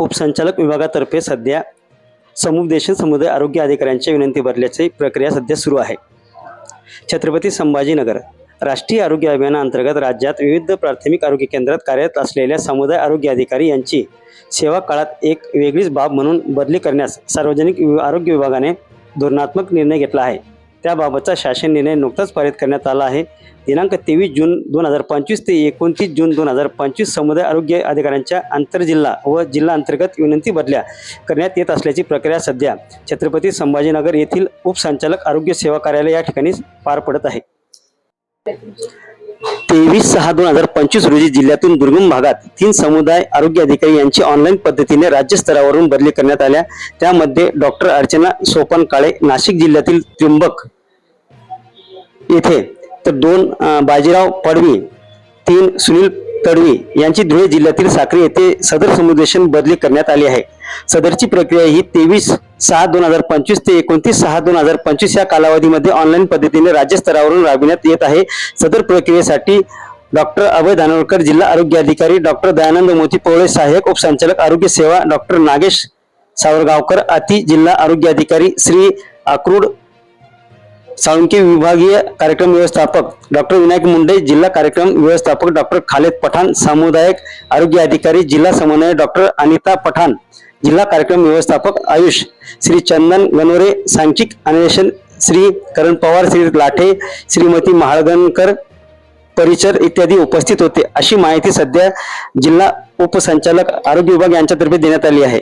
उपसंचालक विभागातर्फे सध्या समुपदेशन समुदाय आरोग्य अधिकाऱ्यांच्या विनंती भरल्याची प्रक्रिया सध्या सुरू आहे. छत्रपती संभाजीनगर राष्ट्रीय आरोग्य अभियानाअंतर्गत राज्यात विविध प्राथमिक आरोग्य केंद्रात कार्यरत असलेल्या समुदाय आरोग्य अधिकारी यांची सेवा काळात एक वेगळीच बाब म्हणून बदली करण्यास सार्वजनिक वि- आरोग्य विभागाने धोरणात्मक निर्णय घेतला आहे. त्याबाबतचा शासन निर्णय नुकताच पारित करण्यात आला आहे. दिनांक तेवीस जून दोन हजार पंचवीस ते एकोणतीस जून दोन हजार पंचवीस समुदाय आरोग्य अधिकाऱ्यांच्या आंतरजिल्हा व जिल्हा अंतर्गत विनंती बदल्या करण्यात येत असल्याची प्रक्रिया सध्या छत्रपती संभाजीनगर येथील उपसंचालक आरोग्य सेवा कार्यालय या ठिकाणी पार पडत आहे. तेवीस सहा दोन हजार पंचवीस रोजी जिल्ह्यातून दुर्गम भागात तीन समुदाय आरोग्य अधिकारी यांची ऑनलाईन पद्धतीने राज्यस्तरावरून बदली करण्यात आल्या. त्यामध्ये डॉक्टर अर्चना सोपन काळे नाशिक जिल्ह्यातील त्र्यंबक येथे. तर दोन बाजीराव पडवी तीन सुनील तडवी यांची धुळे जिल्ह्यातील साक्री येथे सदर समुदेशन बदली करण्यात आली आहे. सदरची प्रक्रिया ही तेवीस सहा दोन हजार पंचवीस ते एकोणतीस सहा दोन हजार पंचवीस या कालावधीमध्ये ऑनलाईन पद्धतीने राज्यस्तरावरून राबविण्यात येत आहे. सदर प्रक्रियेसाठी डॉक्टर अभय धानोरकर जिल्हा आरोग्य अधिकारी डॉक्टर दयानंद मोती पोळे सहाय्यक उपसंचालक आरोग्य सेवा डॉक्टर नागेश सावरगावकर अति जिल्हा आरोग्य अधिकारी श्री अक्रूड साळुंके विभागीय कार्यक्रम व्यवस्थापक डॉक्टर विनायक मुंडे जिल्हा कार्यक्रम व्यवस्थापक डॉक्टर खालेद पठाण सामुदायिक आरोग्य अधिकारी जिल्हा समन्वय डॉक्टर अनिता पठाण जिल्हा कार्यक्रम व्यवस्थापक आयुष श्री चंदन गणोरे सांख्यिक अन्वेषण श्री करण पवार श्री लाठे श्रीमती महाळगणकर परिचर इत्यादी उपस्थित होते. अशी माहिती सध्या जिल्हा उपसंचालक आरोग्य विभाग यांच्यातर्फे देण्यात आली आहे.